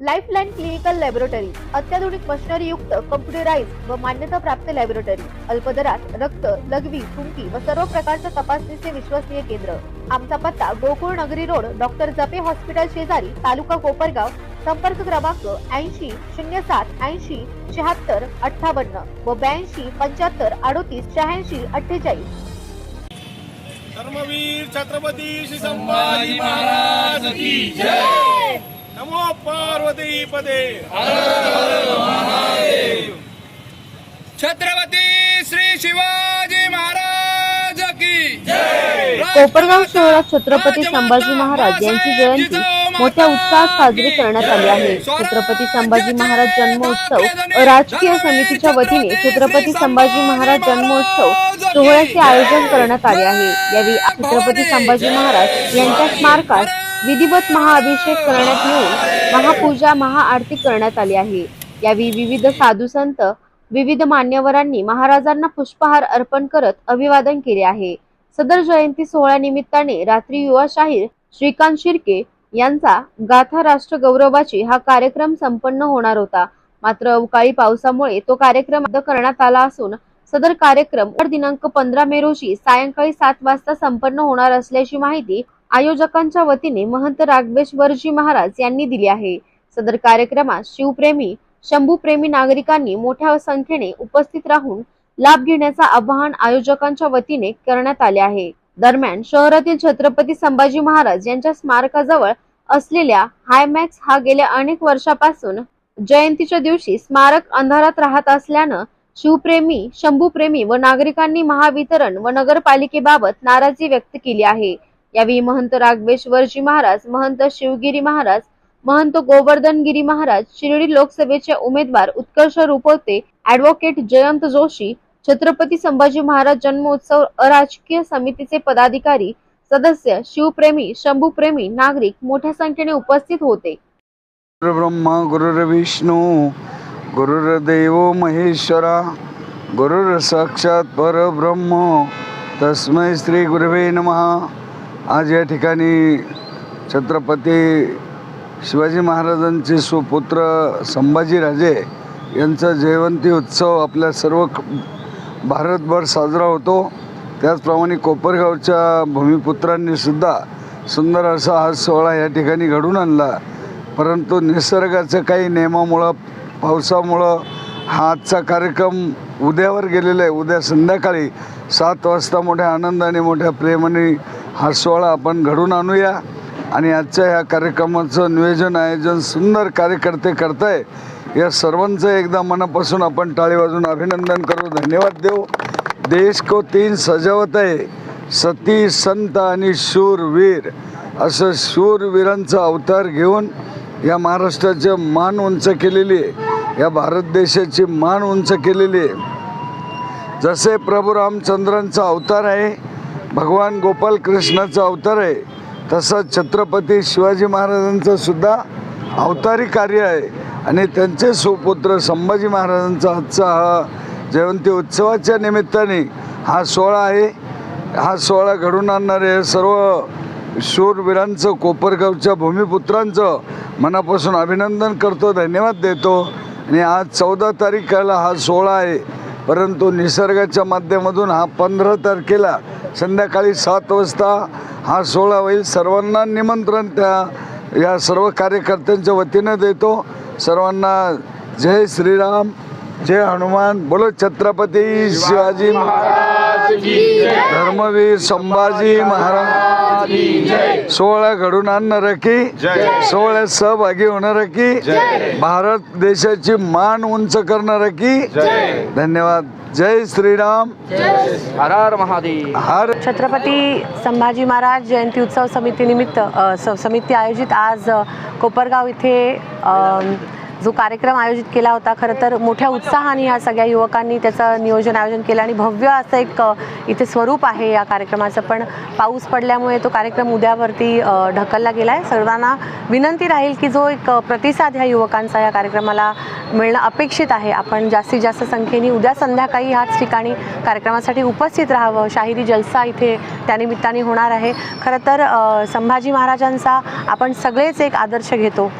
Lifeline clinical laboratory अत्याधुनिक machinery युक्त computerise व मान्यता प्राप्त लॅबोरेटरी अल्पदरात रक्त लघवी थुंकी व सर्व प्रकारच्या तपासणीचे विश्वसनीय केंद्र. आमचा पत्ता गोकुळ नगरी रोड डॉक्टर जपे हॉस्पिटल शेजारी तालुका कोपरगाव संपर्क क्रमांक ऐंशी शून्य सात ऐंशी शहात्तर अठ्ठावन्न व ब्याऐंशी पंच्याहत्तर अडोतीस शहाऐंशी अठ्ठेचाळीस. धर्मवीर छत्रपती श्री संभाजी महाराज की जय! नमो पार्वती पदे। छत्रपती श्री शिवाजी महाराज की कोपरगाव शहरात छत्रपती संभाजी महाराज यांची जयंती. मोठ्या उत्साहात साजरी करण्यात आली आहे. छत्रपती संभाजी महाराज जन्मोत्सव राजकीय समितीच्या वतीने छत्रपती संभाजी महाराज जन्मोत्सव सोहळ्याचे आयोजन करण्यात आले आहे. यावेळी छत्रपती संभाजी महाराज यांच्या स्मारकास विधिवत महाअभिषेक करण्यात येऊन महापूजा महाआरती करण्यात आली आहे. यावेळी विविध साधू संत विविध मान्यवरांनी महाराजांना पुष्पहार अर्पण करत अभिवादन केले आहे. सदर जयंती सोहळ्या निमित्ताने रात्री युवा शाहीर श्रीकांत शिर्के यांचा गाथा राष्ट्र गौरवाची हा कार्यक्रम संपन्न होणार होता. मात्र अवकाळी पावसामुळे तो कार्यक्रम रद्द करण्यात आला असून सदर कार्यक्रम दिनांक पंधरा मे रोजी सायंकाळी सात वाजता संपन्न होणार असल्याची माहिती आयोजकांच्या वतीने महंत राघवेश्वरजी महाराज यांनी दिली आहे. सदर कार्यक्रमात शिवप्रेमी शंभूप्रेमी नागरिकांनी मोठ्या संख्येने उपस्थित राहून लाभ घेण्याचा आवाहन आयोजकांच्या वतीने करण्यात आले आहे. दरम्यान शहरातील छत्रपती संभाजी महाराज यांच्या स्मारकाजवळ असलेल्या हायमॅक्स हा गेल्या अनेक वर्षापासून जयंतीच्या दिवशी स्मारक अंधारात राहत असल्यानं शिवप्रेमी शंभूप्रेमी व नागरिकांनी महावितरण व नगरपालिकेबाबत नाराजी व्यक्त केली आहे. यावेळी महंत राघवेश्वरजी महाराज महंत शिवगिरी महाराज महंत गोवर्धनगिरी महाराज शिर्डी लोकसभेचे उमेदवार उत्कर्ष रुपवते ऍडव्होकेट जयंत जोशी छत्रपती संभाजी महाराज जन्मोत्सव अराजकीय समितीचे पदाधिकारी सदस्य शिवप्रेमी शंभूप्रेमी नागरिक मोठ्या संख्येने उपस्थित होते. गुरुब्रह्मा गुरुर्विष्णू गुरुर्देव महेश्वरा गुरुर साक्षात परब्रह्म. तस्मै श्री गुरुवे नमः. आज या ठिकाणी छत्रपती शिवाजी महाराजांचे सुपुत्र संभाजीराजे यांचा जयवंती उत्सव आपल्या सर्व भारतभर साजरा होतो. त्याचप्रमाणे कोपरगावच्या भूमिपुत्रांनी सुद्धा सुंदर असा हा सोहळा या ठिकाणी घडून आणला. परंतु निसर्गाचं काही नियमामुळं पावसामुळं हा आजचा कार्यक्रम उद्यावर गेलेला आहे. उद्या संध्याकाळी सात वाजता मोठ्या आनंदाने मोठ्या प्रेमाने हा सोहळा आपण घडून आणूया. आणि आजच्या ह्या कार्यक्रमाचं नियोजन आयोजन सुंदर कार्यकर्ते करताय. या सर्वांचं एकदा मनापासून आपण टाळी वाजून अभिनंदन करू धन्यवाद देऊ. देश को तीन सजावत आहे सती संत आणि शूरवीर. असं शूरवीरांचा अवतार घेऊन या महाराष्ट्राचे मान उंच केलेली आहे. या भारत देशाची मान उंच केलेली आहे. जसे प्रभू रामचंद्रांचा अवतार आहे भगवान गोपाल कृष्णाचा अवतार आहे. तसंच छत्रपती शिवाजी महाराजांचं सुद्धा अवतारी कार्य आहे. आणि त्यांचे सुपुत्र संभाजी महाराजांचा आजचा हा जयंती उत्सवाच्या निमित्ताने हा सोहळा आहे. हा सोहळा घडून आणणारे सर्व शूरवीरांचं कोपरगावच्या भूमिपुत्रांचं मनापासून अभिनंदन करतो धन्यवाद देतो. आणि आज चौदा तारखेला हा सोहळा आहे. परंतु निसर्गाच्या माध्यमातून हा पंधरा तारखेला संध्याकाळी सात वाजता हा सोहळा होईल. सर्वांना निमंत्रण त्या या सर्व कार्यकर्त्यांच्या वतीनं देतो. सर्वांना जय श्रीराम जय हनुमान. बोलो छत्रपती शिवाजी महाराज धर्मवीर संभाजी महाराज. सोहळा घडून आणणार की? सोहळ्यात सहभागी होणार की? भारत देशाची मान उंच करणार की? धन्यवाद. जय श्रीराम. हर हर महादेव. हर छत्रपती संभाजी महाराज जयंती उत्सव समितीनिमित्त समिती आयोजित आज कोपरगाव इथे जो कार्यक्रम आयोजित केला होता खरं तर मोठ्या उत्साहाने ह्या सगळ्या युवकांनी त्याचं नियोजन आयोजन केलं आणि भव्य असं एक इथे स्वरूप आहे या कार्यक्रमाचं. पण पाऊस पडल्यामुळे तो कार्यक्रम उद्यावरती ढकलला गेला आहे सर्वांना विनंती राहील की जो एक प्रतिसाद ह्या युवकांचा या कार्यक्रमाला मिळणं अपेक्षित आहे आपण जास्तीत जास्त संख्येने उद्या संध्याकाळी ह्याच ठिकाणी कार्यक्रमासाठी उपस्थित राहावं. शाहिरी जलसा इथे त्यानिमित्ताने होणार आहे. खरं तर संभाजी महाराजांचा आपण सगळेच एक आदर्श घेतो.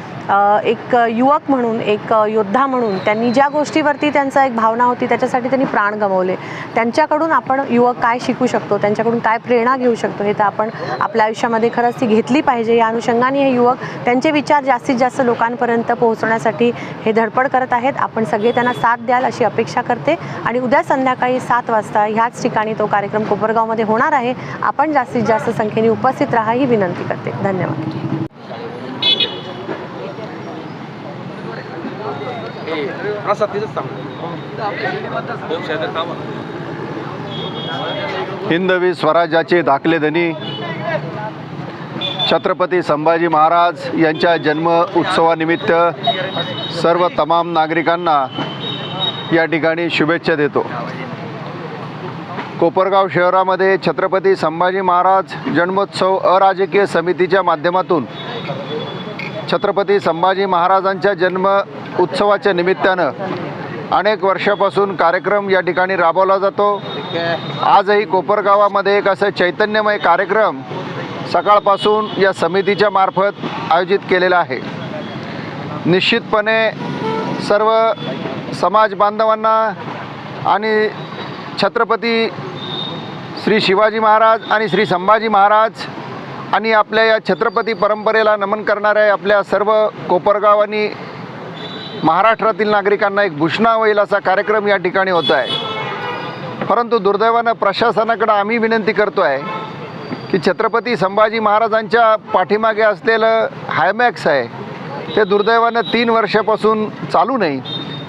एक युवक म्हणून एक योद्धा म्हणून त्यांनी ज्या गोष्टीवरती त्यांचा एक भावना होती त्याच्यासाठी त्यांनी प्राण गमावले. त्यांच्याकडून आपण युवक काय शिकू शकतो? त्यांच्याकडून काय प्रेरणा घेऊ शकतो? हे तर आपण आपल्या आयुष्यामध्ये खरंच ती घेतली पाहिजे. या अनुषंगाने हे युवक त्यांचे विचार जास्तीत जास्त लोकांपर्यंत पोहोचवण्यासाठी हे धडपड करत आहेत. आपण सगळे त्यांना साथ द्याल अशी अपेक्षा करते. आणि उद्या संध्याकाळी सात वाजता ह्याच ठिकाणी तो कार्यक्रम कोपरगावमध्ये होणार आहे. आपण जास्तीत जास्त संख्येने उपस्थित राहा ही विनंती करते. धन्यवाद. हिंदवी स्वराज्याचे दाखलेधनी छत्रपती संभाजी महाराज यांच्या जन्म उत्सवानिमित्त सर्व तमाम नागरिकांना या ठिकाणी शुभेच्छा देतो. कोपरगाव शहरामध्ये छत्रपती संभाजी महाराज जन्मोत्सव अराजकीय समितीच्या माध्यमातून छत्रपती संभाजी महाराजांच्या जन्म उत्सवाच्या निमित्तानं अनेक वर्षापासून कार्यक्रम या ठिकाणी राबवला जातो. आजही कोपरगावामध्ये एक असं चैतन्यमय कार्यक्रम सकाळपासून या समितीच्या मार्फत आयोजित केलेला आहे. निश्चितपणे सर्व समाज बांधवांना आणि छत्रपती श्री शिवाजी महाराज आणि श्री संभाजी महाराज आणि आपल्या या छत्रपती परंपरेला नमन करणाऱ्या आपल्या सर्व कोपरगाव आणि महाराष्ट्रातील नागरिकांना एक भूषणा होईल असा कार्यक्रम या ठिकाणी होत आहे. परंतु दुर्दैवानं प्रशासनाकडं आम्ही विनंती करतो आहे की छत्रपती संभाजी महाराजांच्या पाठीमागे असलेलं हायमॅक्स आहे ते दुर्दैवानं तीन वर्षापासून चालू नाही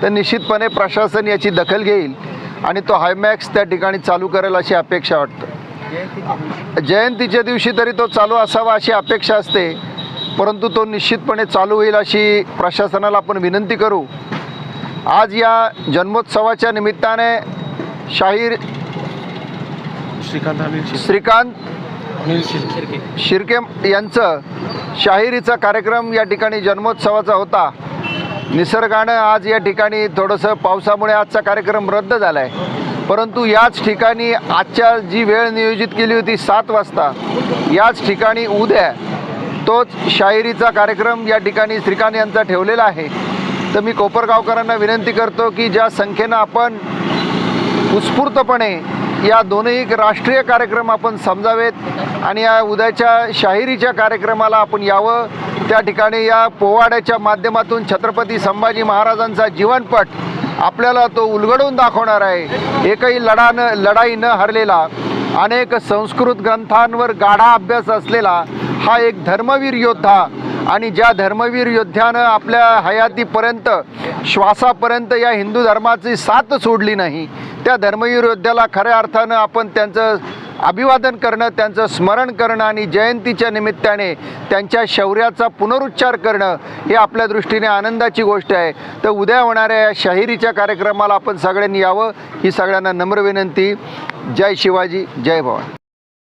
तर निश्चितपणे प्रशासन याची दखल घेईल आणि तो हायमॅक्स त्या ठिकाणी चालू करेल अशी अपेक्षा वाटतं. जयंतीच्या दिवशी तरी तो चालू असावा अशी अपेक्षा असते परंतु तो निश्चितपणे चालू होईल अशी प्रशासनाला आपण विनंती करू. आज या जन्मोत्सवाच्या निमित्ताने शाहीर श्रीकांत शिर्के यांचं शाहिरीचा कार्यक्रम या ठिकाणी जन्मोत्सवाचा होता. निसर्गानं आज या ठिकाणी थोडंसं पावसामुळे आजचा कार्यक्रम रद्द झाला आहे परंतु याच ठिकाणी आजच्या जी वेळ नियोजित केली होती सात वाजता याच ठिकाणी उद्या तोच शाहिरीचा कार्यक्रम या ठिकाणी श्रीकांत यांचा ठेवलेला आहे. तर मी कोपरगावकरांना विनंती करतो की ज्या संख्येनं आपण उत्स्फूर्तपणे या दोन्ही राष्ट्रीय कार्यक्रम आपण समजावेत आणि या उद्याच्या शाहिरीच्या कार्यक्रमाला आपण यावं त्या ठिकाणी या पोवाड्याच्या माध्यमातून छत्रपती संभाजी महाराजांचा जीवनपट आपल्याला तो उलगडून दाखवणार आहे. एकही लढानं लढाई न हरलेला अनेक संस्कृत ग्रंथांवर गाढा अभ्यास असलेला हा एक धर्मवीर योद्धा आणि ज्या धर्मवीर योद्ध्यानं आपल्या हयातीपर्यंत श्वासापर्यंत या हिंदू धर्माची साथ सोडली नाही त्या धर्मवीर योद्ध्याला खऱ्या अर्थानं आपण त्यांचं अभिवादन करणं त्यांचं स्मरण करणं आणि जयंतीच्या निमित्ताने त्यांच्या शौर्याचा पुनरुच्चार करणं हे आपल्या दृष्टीने आनंदाची गोष्ट आहे. तर उद्या होणाऱ्या या शाहिरीच्या कार्यक्रमाला आपण सगळ्यांनी यावं. ही सगळ्यांना नम्र विनंती. जय शिवाजी जय भवानी.